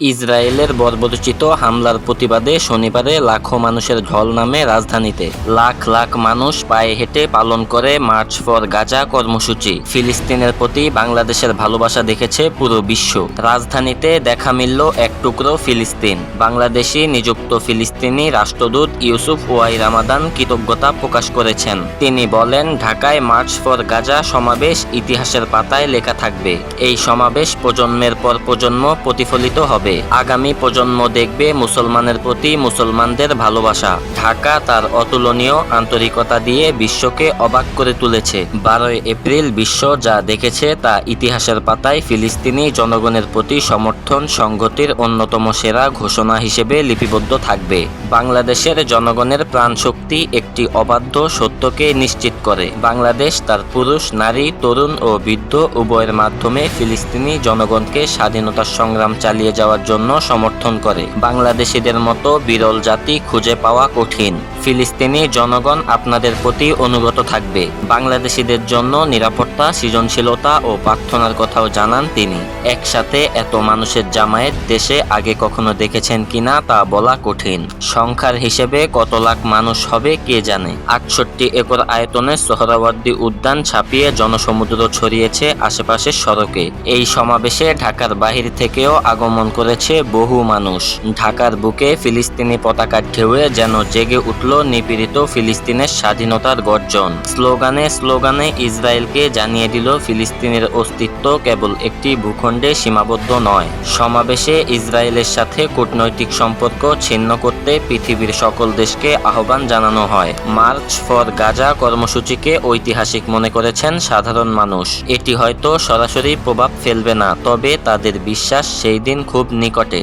ইসরায়েলের বর্বরচিত হামলার প্রতিবাদে শনিবারে লাখো মানুষের ঢল নামে রাজধানীতে। লাখ লাখ মানুষ পায়ে হেঁটে পালন করে মার্চ ফর গাজা কর্মসূচি। ফিলিস্তিনের প্রতি বাংলাদেশের ভালোবাসা দেখেছে পুরো বিশ্ব। রাজধানীতে দেখা মিলল এক টুকরো ফিলিস্তিন। বাংলাদেশি নিযুক্ত ফিলিস্তিনি রাষ্ট্রদূত ইউসুফ ওয়াই রামাদান কৃতজ্ঞতা প্রকাশ করেছেন। তিনি বলেন, ঢাকায় মার্চ ফর গাজা সমাবেশ ইতিহাসের পাতায় লেখা থাকবে। এই সমাবেশ প্রজন্মের পর প্রজন্ম প্রতিফলিত হবে। আগামী প্রজন্ম দেখবে মুসলমানের প্রতি মুসলমানদের ভালোবাসা। ঢাকা তার অতুলনীয় আন্তরিকতা দিয়ে বিশ্বকে অবাক করে তুলেছে। বারোই এপ্রিল বিশ্ব যা দেখেছে তা ইতিহাসের পাতায় ফিলিস্তিনি জনগণের প্রতি সমর্থন সংগতির অন্যতম সেরা ঘোষণা হিসেবে লিপিবদ্ধ থাকবে। বাংলাদেশের জনগণের প্রাণশক্তি একটি অবাধ্য সত্যকে নিশ্চিত করে। বাংলাদেশ তার পুরুষ, নারী, তরুণ ও বৃদ্ধ উভয়ের মাধ্যমে ফিলিস্তিনি জনগণকে স্বাধীনতার সংগ্রাম চালিয়ে যাওয়ার জন্য সমর্থন করে। বাংলাদেশিদের মতো বিরল জাতি খুঁজে পাওয়া কঠিন। ফিলিস্তিনি জনগণ আপনাদের প্রতি অনুগত থাকবে। বাংলাদেশিদের জন্য নিরাপত্তা, সৃজনশীলতা ও প্রার্থনার কথাও জানান তিনি। একসাথে এত মানুষের জামায়াত দেশে আগে কখনো দেখেছেন কিনা তা বলা কঠিন। সংখ্যার হিসেবে কত লাখ মানুষ হবে কে জানে। আটষট্টি একর আয়তনে সোহরাওয়ার্দী উদ্যান ছাপিয়ে জনসমুদ্র ছড়িয়েছে আশেপাশের সড়কে। এই সমাবেশে ঢাকার বাহির থেকেও আগমন করেছে বহু মানুষ। ঢাকার বুকে ফিলিস্তিনি পতাকার ঢেউয়ে যেন জেগে উঠল নিপীড়িত ফিলিস্তিনের স্বাধীনতার গর্জন। স্লোগানে স্লোগানে ইসরায়েলকে জানিয়ে দিল ফিলিস্তিনের অস্তিত্ব কেবল একটি ভূখণ্ডে সীমাবদ্ধ নয়। সমাবেশে ইসরায়েলের সাথে কূটনৈতিক সম্পর্ক ছিন্ন করতে পৃথিবীর সকল দেশকে আহ্বান জানানো হয়। মার্চ ফর গাজা কর্মসূচিকে ঐতিহাসিক মনে করেছেন সাধারণ মানুষ। এটি হয়তো সরাসরি প্রভাব ফেলবে না, তবে তাদের বিশ্বাস সেই দিন খুব নিকটে।